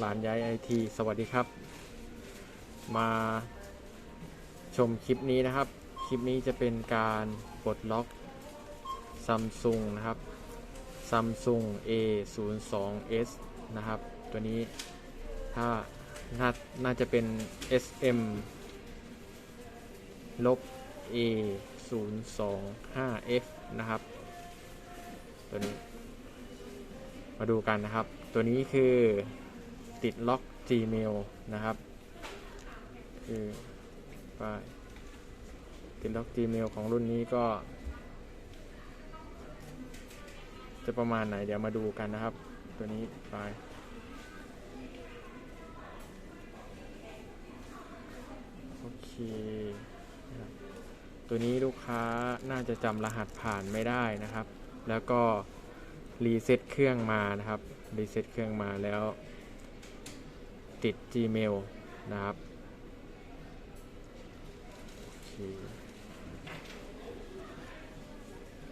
หลานย้ายไอทีสวัสดีครับ มาชมคลิปนี้นะครับ คลิปนี้จะเป็นการปลดล็อกซัมซุงนะครับซัมซุง A 0 2 S นะครับ ตัวนี้ถ้าน่าน่าจะเป็น SM ลบ A 0 2 5 F นะครับ ตัวนี้มาดูกันนะครับ ตัวนี้คือ ติดล็อก Gmail นะครับ คือป้ายติดล็อก Gmail ของรุ่นนี้ก็ จะประมาณไหนเดี๋ยวมาดูกันนะครับ ตัวนี้ไปโอเค ตัวนี้ลูกค้าน่าจะจำรหัสผ่านไม่ได้นะครับ แล้วก็รีเซ็ตเครื่องมานะครับ รีเซ็ตเครื่องมาแล้ว ติด Gmail นะครับ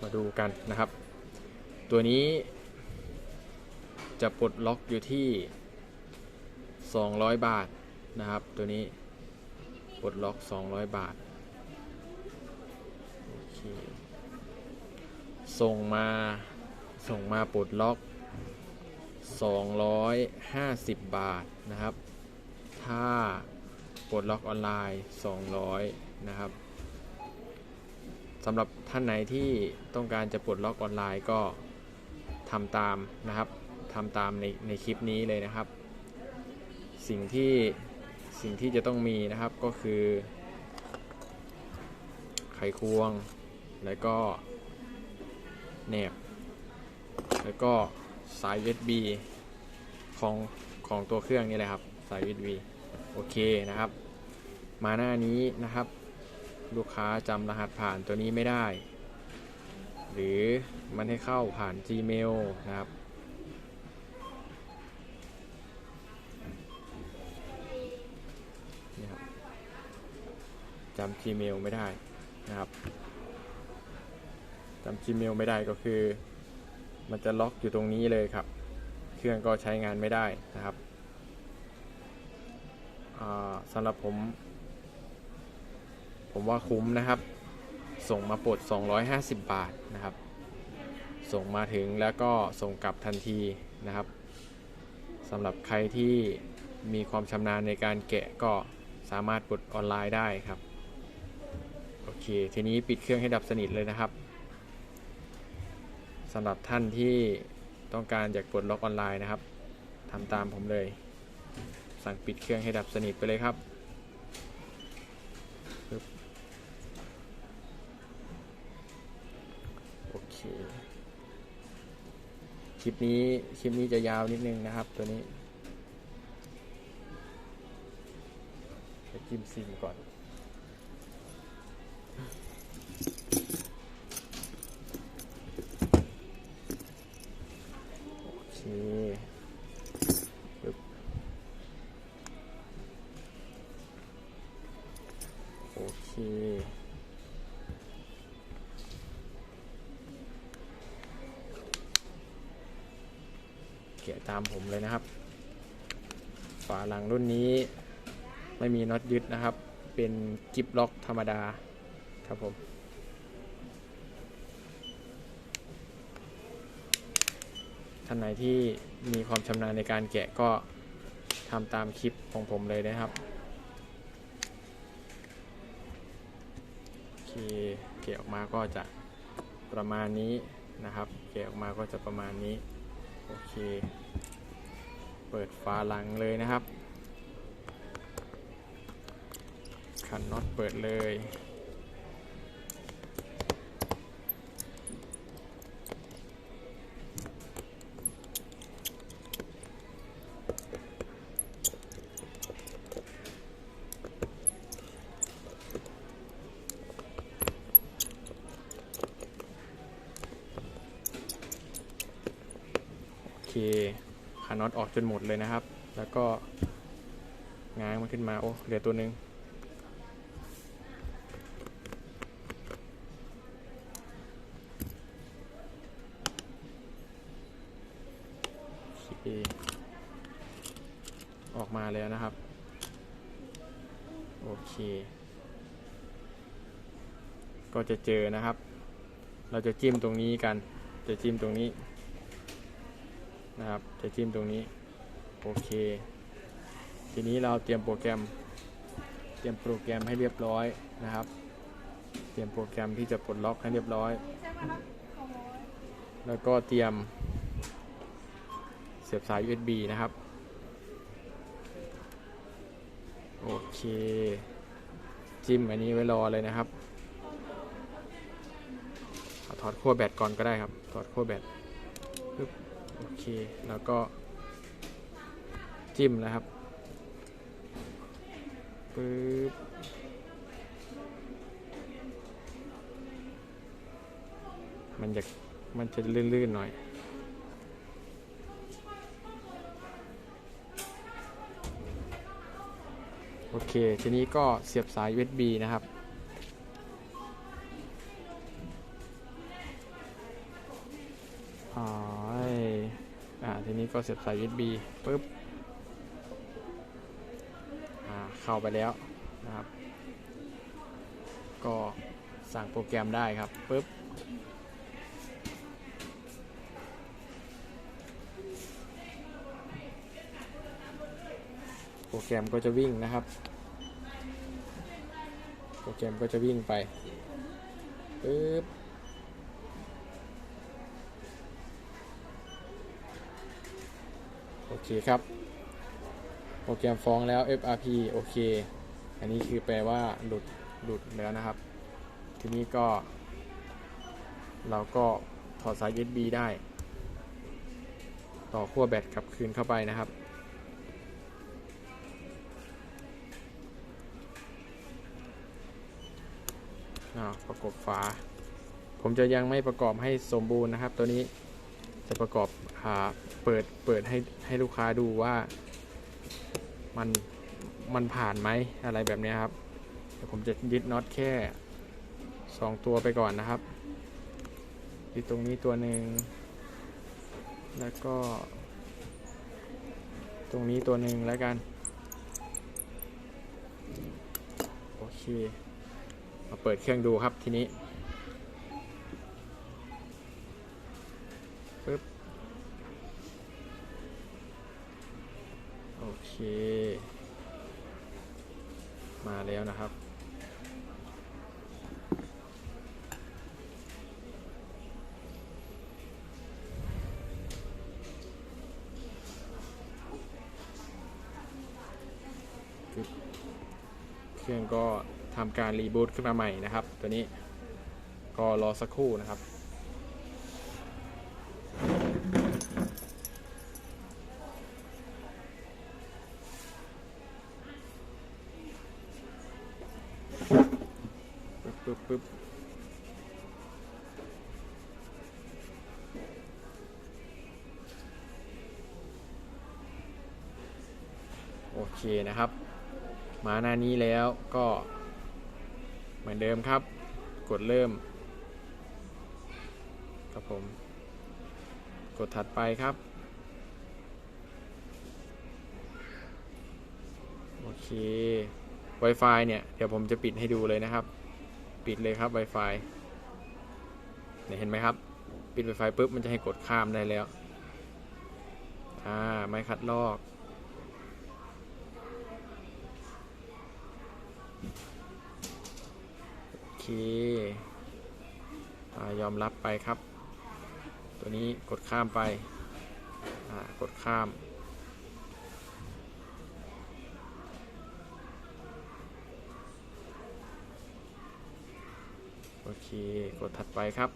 มาดูกันนะครับ ตัวนี้จะปลดล็อกอยู่ที่ 200 บาทนะครับ ตัวนี้ปลดล็อก 200 บาทส่งมาส่งมาปลดล็อก 250 บาทนะครับ ถ้าปลดล็อกออนไลน์ 200 นะครับสำหรับท่านไหนที่ต้องการจะปลดล็อกออนไลน์ก็ทำตามนะครับทำตามในในคลิปนี้เลยนะครับ สิ่งที่สิ่งที่จะต้องมีนะครับก็คือ ไขควงแล้วก็แหนบ แล้วก็ สาย USB ของของตัวเครื่องนี่แหละครับ สาย USB โอเคนะครับ มาหน้านี้นะครับ ลูกค้าจำรหัสผ่านตัวนี้ไม่ได้ หรือมันให้เข้าผ่าน Gmail นะครับนี่ครับจำ Gmail ไม่ได้นะครับจำ Gmail ไม่ได้ก็คือ มันจะล็อกอยู่ตรงนี้เลยครับ เครื่องก็ใช้งานไม่ได้นะครับอ่าสำหรับผม ผมว่าคุ้มนะครับ ส่งมาปลด 250 บาทนะครับ ส่งมาถึงแล้วก็ส่งกลับทันทีนะครับสำหรับใครที่มีความชำนาญในการแกะก็สามารถปลดออนไลน์ได้ครับ โอเค ทีนี้ปิดเครื่องให้ดับสนิทเลยนะครับ สำหรับท่านที่ต้องการอยากปลดล็อกออนไลน์นะครับทำตามผมเลย สั่งปิดเครื่องให้ดับสนิทไปเลยครับปึ๊บโอเคคลิปนี้คลิปนี้จะยาวนิดนึงนะครับตัวนี้จะจิ้มซิมก่อน เคเกี่ยตามผมเลยนะครับ ฝาหลังรุ่นนี้ไม่มีน็อตยึดนะครับ เป็นกิบล็อกธรรมดาครับผมท่านไหนที่มีความชำนาญในการแกะก็ทำตามคลิปของผมเลยนะครับ ที่เกะออกมาก็จะประมาณนี้นะครับเกะออกมาก็จะประมาณนี้โอเค เปิดฝาหลังเลยนะครับขันน็อตเปิดเลย ขาน็อตออกจนหมดเลยนะครับ แล้วก็ง้างมันขึ้นมา โอ้ เหลือตัวหนึ่งอออกมาแล้วนะครับ โอเค ก็จะเจอนะครับ เราจะจิ้มตรงนี้กัน จะจิ้มตรงนี้ นะครับ จะจิ้มตรงนี้ โอเค ทีนี้เราเตรียมโปรแกรม เตรียมโปรแกรมให้เรียบร้อยนะครับ เตรียมโปรแกรมที่จะปลดล็อกให้เรียบร้อย แล้วก็เตรียม เสียบสาย USB นะครับ โอเค จิ้มอันนี้ไว้รอเลยนะครับถอดขั้วแบตก่อนก็ได้ครับ ถอดขั้วแบตปึ๊บ โอเค แล้วก็จิ้มนะครับปึ๊บมันจะมันจะลื่นๆหน่อยโอเค ทีนี้ก็เสียบสาย USB นะครับ อ่า นี้ก็เสียบสาย USB ปุ๊บเข้าไปแล้วนะครับ ก็สั่งโปรแกรมได้ครับปุ๊บโปรแกรมก็จะวิ่งนะครับ โปรแกรมก็จะวิ่งไปปึ๊บ โอ เคครับ โปรแกรมฟ้องแล้ว FRP โอเค อันนี้คือแปลว่าหลุดหลุดแล้วนะครับ ทีนี้ก็ เราก็ถอดสาย USB ได้ ต่อขั้วแบตกลับคืนเข้าไปนะครับอ่าประกบฝา ผมจะยังไม่ประกอบให้สมบูรณ์นะครับตัวนี้ จะประกอบอ่าเปิดเปิดให้ให้ลูกค้าดูว่ามันมันผ่านไหมอะไรแบบนี้ครับเดี๋ยวผมจะยึดน็อตแค่ 2 ตัวไปก่อนนะครับยึดตรงนี้ตัวหนึ่งแล้วก็ ตรงนี้ตัวหนึ่งแล้วกัน โอเค มาเปิดเครื่องดูครับทีนี้ปึ๊บ โอเค มาแล้วนะครับ เครื่องก็ทำการรีบูตขึ้นมาใหม่นะครับ ตัวนี้ก็รอสักครู่นะครับ ปึ๊บปึ๊บปึ๊บโอเคนะครับ มาหน้านี้แล้วก็เหมือนเดิมครับ กดเริ่ม ครับผม กดถัดไปครับ โอเค Wi-Fi เนี่ย เดี๋ยวผมจะปิดให้ดูเลยนะครับ ปิดเลยครับ Wi-Fi เนี่ยเห็นไหมครับ ปิด Wi-Fi ปุ๊บมันจะให้กดข้ามได้แล้ว อ่า ไม่คัดลอกโอเคอยอมรับไปครับ ตัวนี้กดข้ามไป กดข้าม โอเค กดถัดไปครับ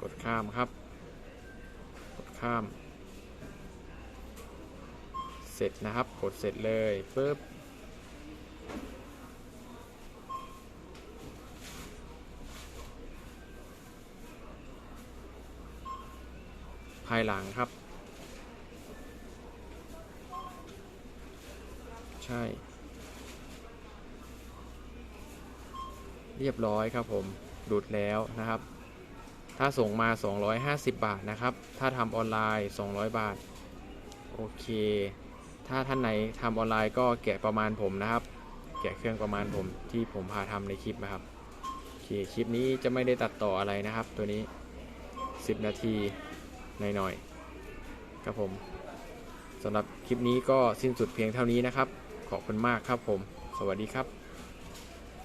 กดข้ามครับ กดข้าม เสร็จนะครับ กดเสร็จเลยปึ๊บภายหลังครับ ใช่ เรียบร้อยครับผมดูดแล้วนะครับ ถ้าส่งมา 250 บาทนะครับ ถ้าทำออนไลน์ 200 บาท โอเค ถ้าท่านไหนทำออนไลน์ก็แกะประมาณผมนะครับ แกะเครื่องประมาณผมที่ผมพาทำในคลิปนะครับโอเคคลิปนี้จะไม่ได้ตัดต่ออะไรนะครับ ตัวนี้ 10 นาทีหน่อยๆครับผมสำหรับคลิปนี้ก็สิ้นสุดเพียงเท่านี้นะครับ ขอบคุณมากครับผม สวัสดีครับ